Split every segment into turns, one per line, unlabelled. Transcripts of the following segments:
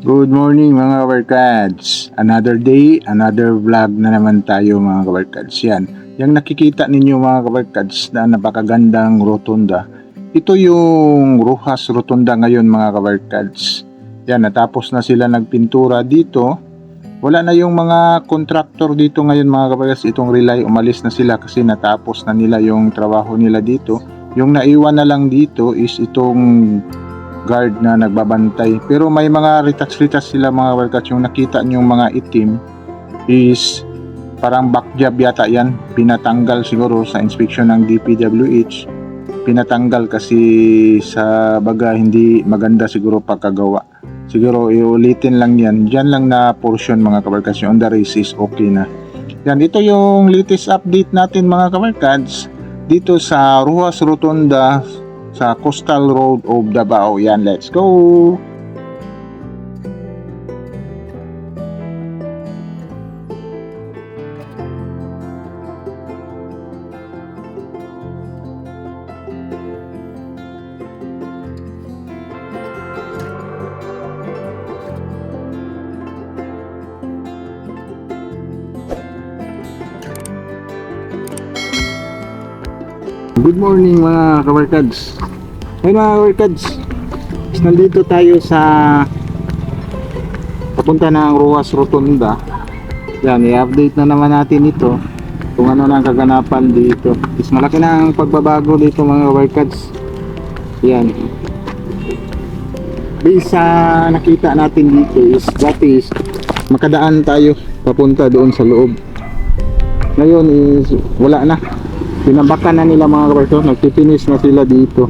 Good morning mga kabarkads. Another day, another vlog na naman tayo mga kabarkads. Yan. Yung nakikita ninyo mga kabarkads na napakagandang rotunda. Ito yung Rojas Rotunda ngayon mga kabarkads. Yan, natapos na sila nagpintura dito. Wala na yung mga contractor dito ngayon mga kabarkads. Itong relay, umalis na sila kasi natapos na nila yung trabaho nila dito. Yung naiwan na lang dito is itong guard na nagbabantay. Pero may mga retouch-retouch sila mga workers. Yung nakita nyo mga itim is parang back job yata yan. Pinatanggal siguro sa inspection ng DPWH. Pinatanggal kasi sa baga hindi maganda siguro pagkagawa. Siguro iulitin lang yan. Diyan lang na portion mga kabarkas. Yung on the race is okay na. Yan, ito yung latest update natin mga kabarkads dito sa Ruas Rotunda sa Coastal Road of Davao. Yan, let's go! Good morning mga kabarkads. Hey mga kabarkads. Nandito tayo sa papunta ng Ruas Rotunda. Yan, i-update na naman natin ito kung ano na ang kaganapan dito. Is malaki na ang pagbabago dito mga kabarkads. Yan. Based sa nakita natin dito is that is makadaan tayo papunta doon sa loob. Ngayon is wala na Pinabakan na nila mga kabarko, nagtitinis na sila dito.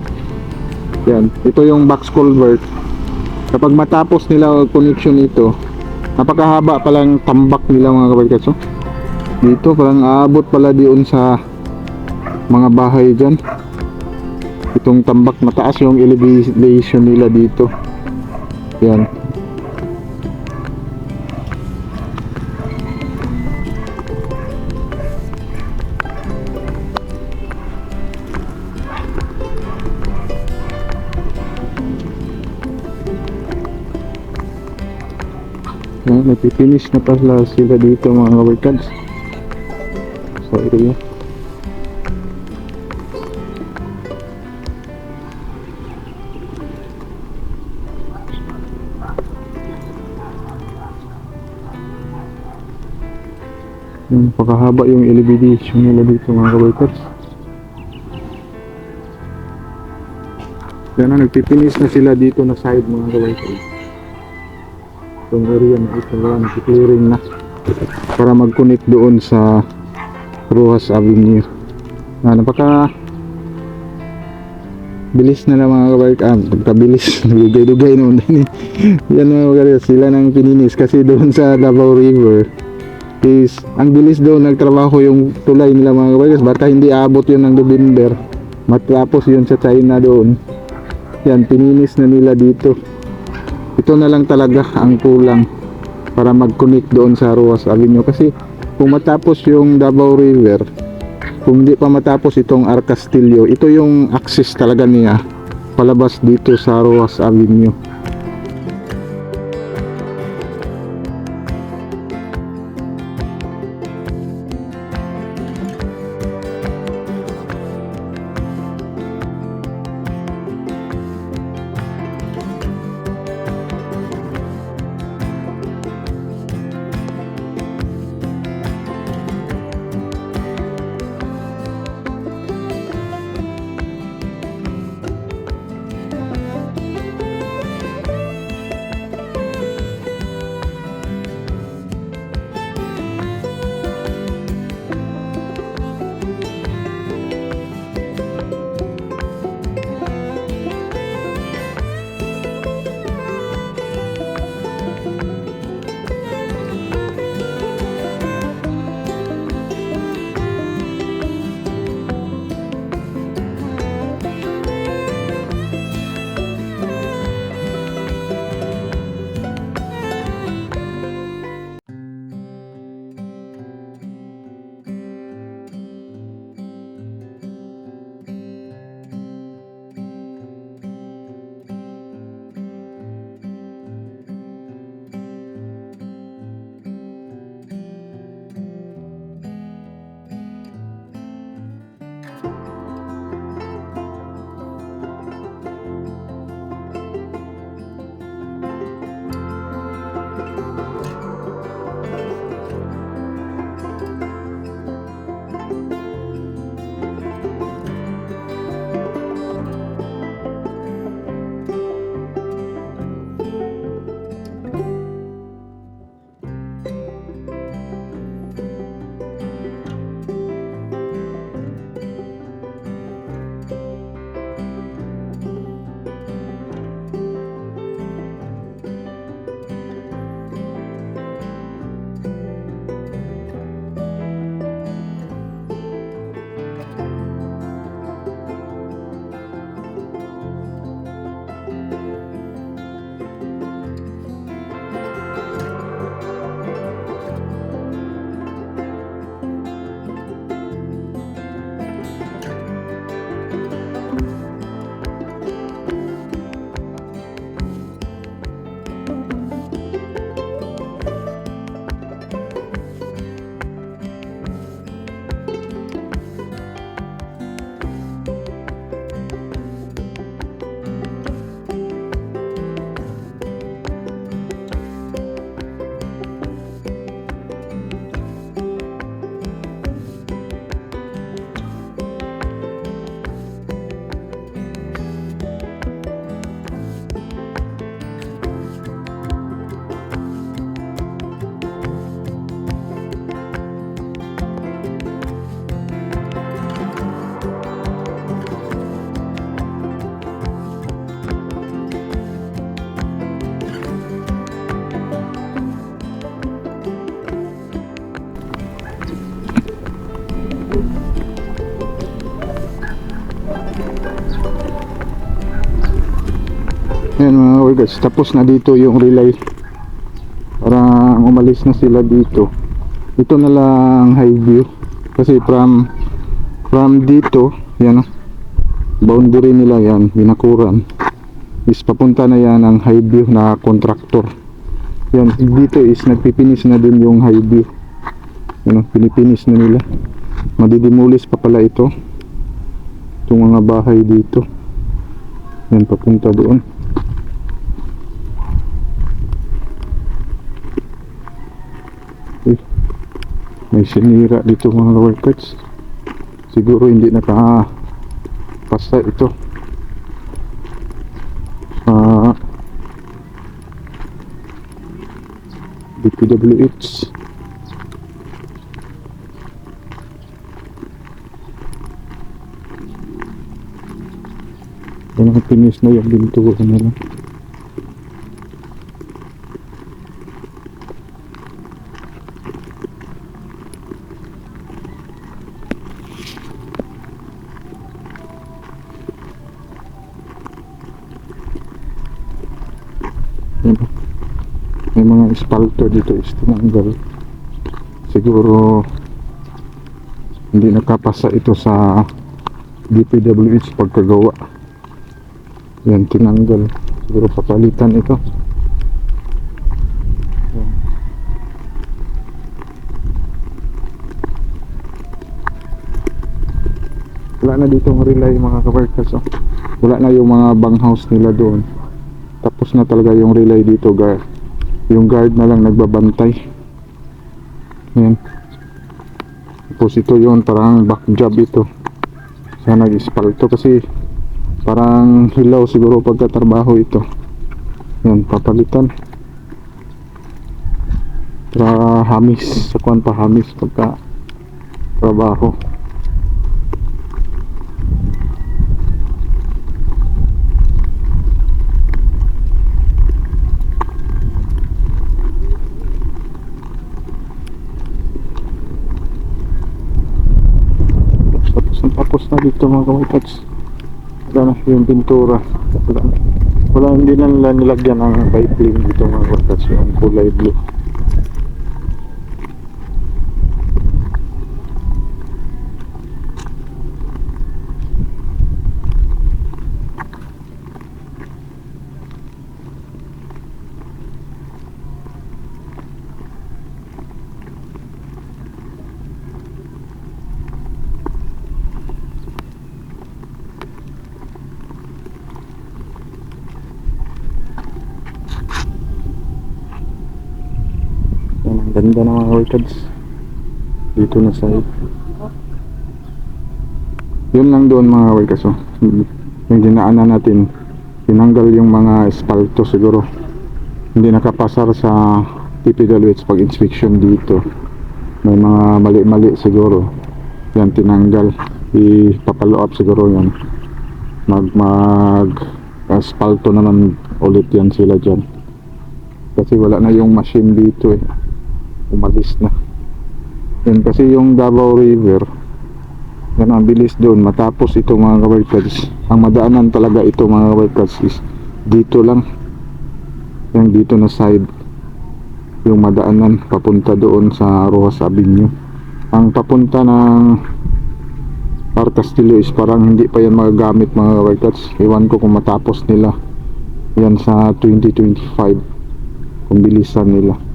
Yan, ito yung box culvert. Kapag matapos nila connection ito, napakahaba palang tambak nila mga kabarko. Dito parang aabot pala diyon sa mga bahay dyan. Itong tambak mataas yung elevation nila dito. Yan. Yan, nagpipinish na pala sila dito mga kabarkads. Sa area. Yan, pakahaba yung elevation nila dito mga kabarkads. Yan na, nagpipinish na sila dito na side mga kabarkads itong area na ito. Lang clearing na. Para mag-connect doon sa Rojas Avenue. Ah, napaka bilis na lang mga kabark. Ah, pagkabilis dugay-dugay naman din eh. yan mga kabark sila nang pininis kasi doon sa Davao River is ang bilis daw nagtrabaho yung tulay nila mga kabark. Baka hindi abot yun ng November. Matapos yun sa China doon. Yan pininis na nila dito ito na lang talaga ang kulang para mag-connect doon sa Ruas Avenue. Kasi kung matapos yung Davao River kung hindi pa matapos itong Arcastillo ito yung access talaga niya palabas dito sa Ruas Avenue Ayan mga guys, tapos na dito yung relay. Parang umalis na sila dito. Ito na lang high view. Kasi from from dito, yan o. Boundary nila yan, binakuran. Is papunta na yan ang high view na contractor. Yan, dito is nagpipinis na din yung high view. Yan oh, o, pinipinis na nila. Madidimulis pa pala ito. Itong mga bahay dito. Yan, papunta doon. Eh, may sinira dito mga workers. Siguro hindi naka pasta ito. Ah, DPWH. Yan ang pinis na yung bintuan nila. Yan. May mga espalto dito is tinanggal. Siguro hindi nakapasa ito sa DPWH pagkagawa. Yan, tinanggal. Siguro papalitan ito. Wala na dito ang relay mga kabarkas. Oh. Wala na yung mga banghouse nila doon. Tapos na talaga yung relay dito. Guard. Yung guard na lang nagbabantay. Yan. Tapos ito yun, parang back job ito. Sa nag-espalto kasi parang hilaw siguro pagkatrabaho ito. Yan papalitan. Para hamis sa kuwan pa hamis pagka trabaho. Tapos na dito mga kamagkats wala na yung pintura. Wala, wala hindi na nila nilagyan ng biplane dito mga workers yung kulay blue Yan, ang ganda ng mga orchids. Dito na side. Yun lang doon mga orchids oh. yung dinaanan natin. Tinanggal yung mga espalto siguro. Hindi nakapasar sa PPWH pag inspection dito. May mga mali-mali siguro. Yan tinanggal. Ipapalo up siguro yan mag mag asfalto naman ulit yan sila dyan. Kasi wala na yung machine dito eh umalis na. Yan kasi yung Davao River yan ang bilis doon matapos ito mga kabarkads ang madaanan talaga ito mga kabarkads is dito lang. Yan dito na side. Yung madaanan papunta doon sa Rojas Avenue. Ang papunta ng Par is parang hindi pa yan magagamit mga kabarkads iwan ko kung matapos nila yan sa 2025 kung bilisan nila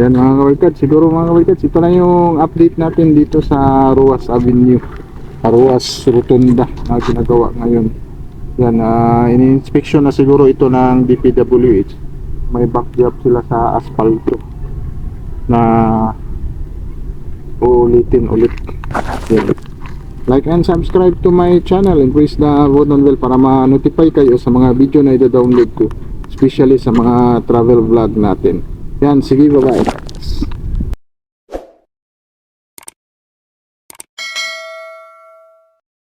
yan mga kabarkad, siguro mga kabarkad, ito na yung update natin dito sa Ruas Avenue, Ruas Rotunda na ginagawa ngayon. Yan, uh, in-inspection na siguro ito ng DPWH. May back job sila sa asfalto na uulitin ulit. Yan. Like and subscribe to my channel and press the button bell para ma-notify kayo sa mga video na i-download ko, especially sa mga travel vlog natin. Yan, sige, bye-bye.